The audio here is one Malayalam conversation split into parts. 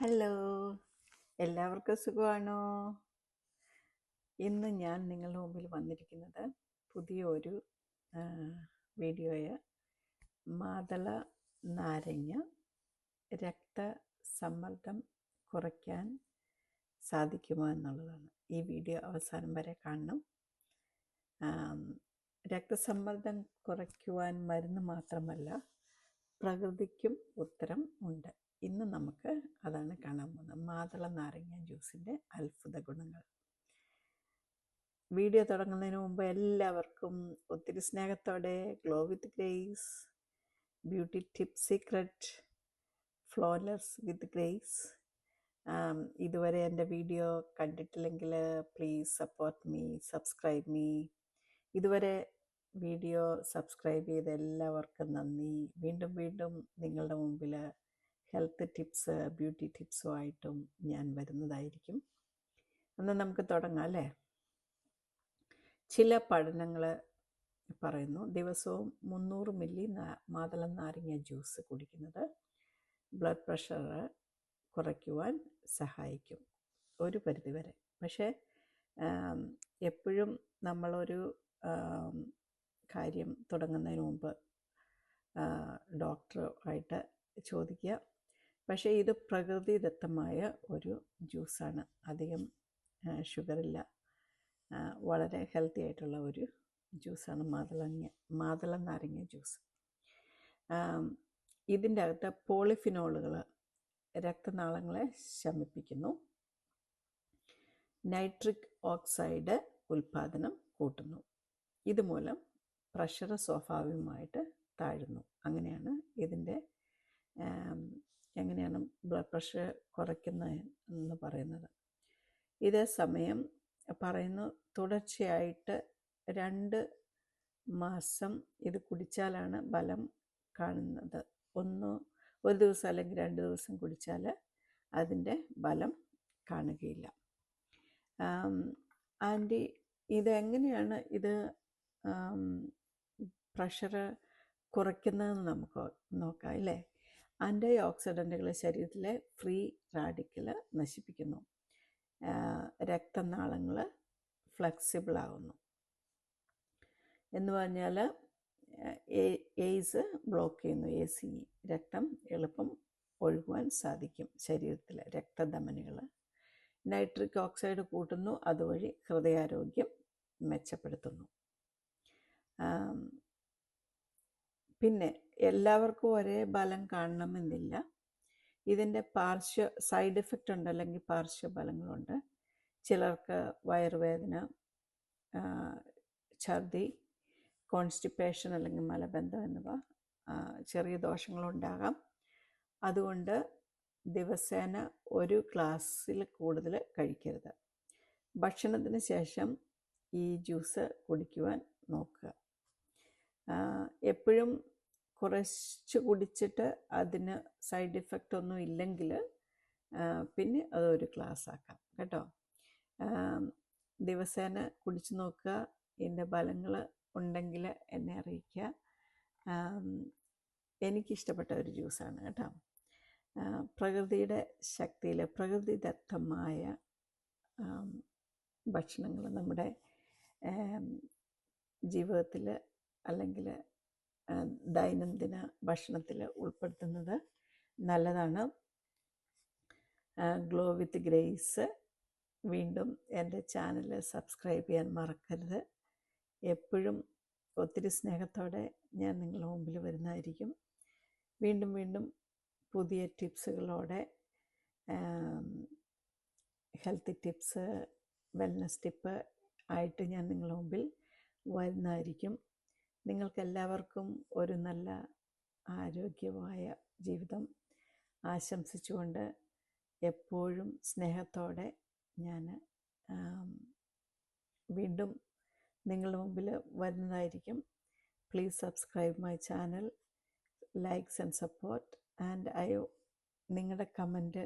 ഹലോ. എല്ലാവർക്കും സുഖമാണോ? ഇന്ന് ഞാൻ നിങ്ങളുടെ മുമ്പിൽ വന്നിരിക്കുന്നത് പുതിയൊരു വീഡിയോയ. മാതള നാരങ്ങ രക്തസമ്മർദ്ദം കുറയ്ക്കാൻ സാധിക്കുമോ എന്നുള്ളതാണ്. ഈ വീഡിയോ അവസാനം വരെ കാണണം. രക്തസമ്മർദ്ദം കുറയ്ക്കുവാൻ മരുന്ന് മാത്രമല്ല പ്രകൃതിക്കും ഉത്തരം ഉണ്ട്. ഇന്ന് നമുക്ക് അതാണ് കാണാൻ പോകുന്നത്. മാതള നാരങ്ങ ജ്യൂസിന്റെ അത്ഭുത ഗുണങ്ങൾ. വീഡിയോ തുടങ്ങുന്നതിന് മുമ്പ് എല്ലാവർക്കും ഒത്തിരി സ്നേഹത്തോടെ glow with grace beauty tip secret flawless with grace ഇതുവരെ എന്റെ വീഡിയോ കണ്ടിട്ടില്ലെങ്കിൽ please support me subscribe me ഇതുവരെ വീഡിയോ സബ്സ്ക്രൈബ് ചെയ്ത എല്ലാവർക്കും നന്ദി. വീണ്ടും വീണ്ടും നിങ്ങളുടെ മുമ്പിൽ ഹെൽത്ത് ടിപ്സ് ബ്യൂട്ടി ടിപ്സുമായിട്ടും ഞാൻ വരുന്നതായിരിക്കും. എന്നാൽ നമുക്ക് തുടങ്ങാം അല്ലേ? ചില പഠനങ്ങൾ പറയുന്നു. ദിവസവും മുന്നൂറ് മില്ലി മാതളം നാരങ്ങ ജ്യൂസ് കുടിക്കുന്നത് ബ്ലഡ് പ്രഷർ കുറയ്ക്കുവാൻ സഹായിക്കും ഒരു പരിധിവരെ. പക്ഷേ എപ്പോഴും നമ്മളൊരു കാര്യം തുടങ്ങുന്നതിന് മുമ്പ് ഡോക്ടറുമായിട്ട് ചോദിക്കുക. പക്ഷേ ഇത് പ്രകൃതിദത്തമായ ഒരു ജ്യൂസാണ്. അധികം ഷുഗറില്ല. വളരെ ഹെൽത്തി ആയിട്ടുള്ള ഒരു ജ്യൂസാണ് മാതളങ്ങ മാതള നാരങ്ങ ജ്യൂസ്. ഇതിന്റെ അകത്ത് പോളിഫിനോളുകൾ രക്തനാളങ്ങളെ ശമിപ്പിക്കുന്നു. നൈട്രിക് ഓക്സൈഡ് ഉൽപ്പാദനം കൂട്ടുന്നു. ഇതുമൂലം പ്രഷർ സ്വാഭാവികമായിട്ട് താഴുന്നു. അങ്ങനെയാണ് ഇതിന്റെ ബ്ലഡ് പ്രഷർ കുറയ്ക്കുന്ന എന്ന് പറയുന്നത്. ഇതേ സമയം പറയുന്നു തുടർച്ചയായിട്ട് രണ്ട് മാസം ഇത് കുടിച്ചാലാണ് ബലം കാണുന്നത്. ഒന്ന് ഒരു ദിവസം അല്ലെങ്കിൽ രണ്ട് ദിവസം കുടിച്ചാൽ അതിന്റെ ബലം കാണുകയില്ല. ആന്റി ഇതെങ്ങനെയാണ് ഇത് പ്രഷർ കുറയ്ക്കുന്നതെന്ന് നമുക്ക് നോക്കാം അല്ലേ ആന്റി ഓക്സിഡന്റുകൾ ശരീരത്തിലെ ഫ്രീ റാഡിക്കൽ നശിപ്പിക്കുന്നു. രക്തനാളങ്ങൾ ഫ്ലെക്സിബിൾ ആവുന്നു. എന്ന് പറഞ്ഞാൽ എയ്സ് ബ്ലോക്ക് ചെയ്യുന്നു. എ സി രക്തം എളുപ്പം ഒഴുകുവാൻ സാധിക്കും ശരീരത്തിലെ രക്തധമനികൾ നൈട്രിക് ഓക്സൈഡ് കൂട്ടുന്നു അതുവഴി ഹൃദയാരോഗ്യം മെച്ചപ്പെടുത്തുന്നു. പിന്നെ എല്ലാവർക്കും ഒരേ ബലം കാണണമെന്നില്ല. ഇതിന്റെ പാർശ്വ സൈഡ് എഫക്റ്റ് ഉണ്ട് അല്ലെങ്കിൽ പാർശ്വഫലങ്ങളുണ്ട് ചിലർക്ക് വയറുവേദന ഛർദി കോൺസ്റ്റിപ്പേഷൻ അല്ലെങ്കിൽ മലബന്ധം എന്നിവ ചെറിയ ദോഷങ്ങളുണ്ടാകാം. അതുകൊണ്ട് ദിവസേന ഒരു ഗ്ലാസ്സിൽ കൂടുതൽ കഴിക്കരുത്. ഭക്ഷണത്തിന് ശേഷം ഈ ജ്യൂസ് കുടിക്കുവാൻ നോക്കുക. എപ്പോഴും കുറച്ച് കുടിച്ചിട്ട് അതിന് സൈഡ് ഇഫക്റ്റ് ഒന്നും ഇല്ലെങ്കിൽ പിന്നെ അതൊരു ക്ലാസ് ആക്കാം കേട്ടോ. ദിവസേന കുടിച്ച് നോക്കുക. എന്റെ ഫലങ്ങൾ ഉണ്ടെങ്കിൽ എന്നെ അറിയിക്കുക. എനിക്കിഷ്ടപ്പെട്ട ഒരു ജ്യൂസാണ് കേട്ടോ. പ്രകൃതിയുടെ ശക്തിയിൽ പ്രകൃതിദത്തമായ ഭക്ഷണങ്ങൾ നമ്മുടെ ജീവിതത്തിൽ അല്ലെങ്കിൽ ദൈനംദിന ഭക്ഷണത്തിൽ ഉൾപ്പെടുത്തുന്നത് നല്ലതാണ്. ഗ്ലോ വിത്ത് ഗ്രേസ് വീണ്ടും എന്റെ ചാനൽ സബ്സ്ക്രൈബ് ചെയ്യാൻ മറക്കരുത്. എപ്പോഴും ഒത്തിരി സ്നേഹത്തോടെ ഞാൻ നിങ്ങളുടെ മുമ്പിൽ വരുന്നതായിരിക്കും. വീണ്ടും വീണ്ടും പുതിയ ടിപ്സുകളോടെ ഹെൽത്ത് ടിപ്സ് വെൽനസ് ടിപ്പ് ആയിട്ട് ഞാൻ നിങ്ങളുടെ മുമ്പിൽ വരുന്നതായിരിക്കും. നിങ്ങൾക്കെല്ലാവർക്കും ഒരു നല്ല ആരോഗ്യമായ ജീവിതം ആശംസിച്ചുകൊണ്ട് എപ്പോഴും സ്നേഹത്തോടെ ഞാൻ വീണ്ടും നിങ്ങളുടെ മുമ്പിൽ വരുന്നതായിരിക്കും. Please subscribe my channel likes and support and I നിങ്ങളുടെ കമന്റ്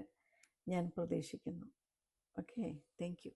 ഞാൻ പ്രതീക്ഷിക്കുന്നു. Okay thank you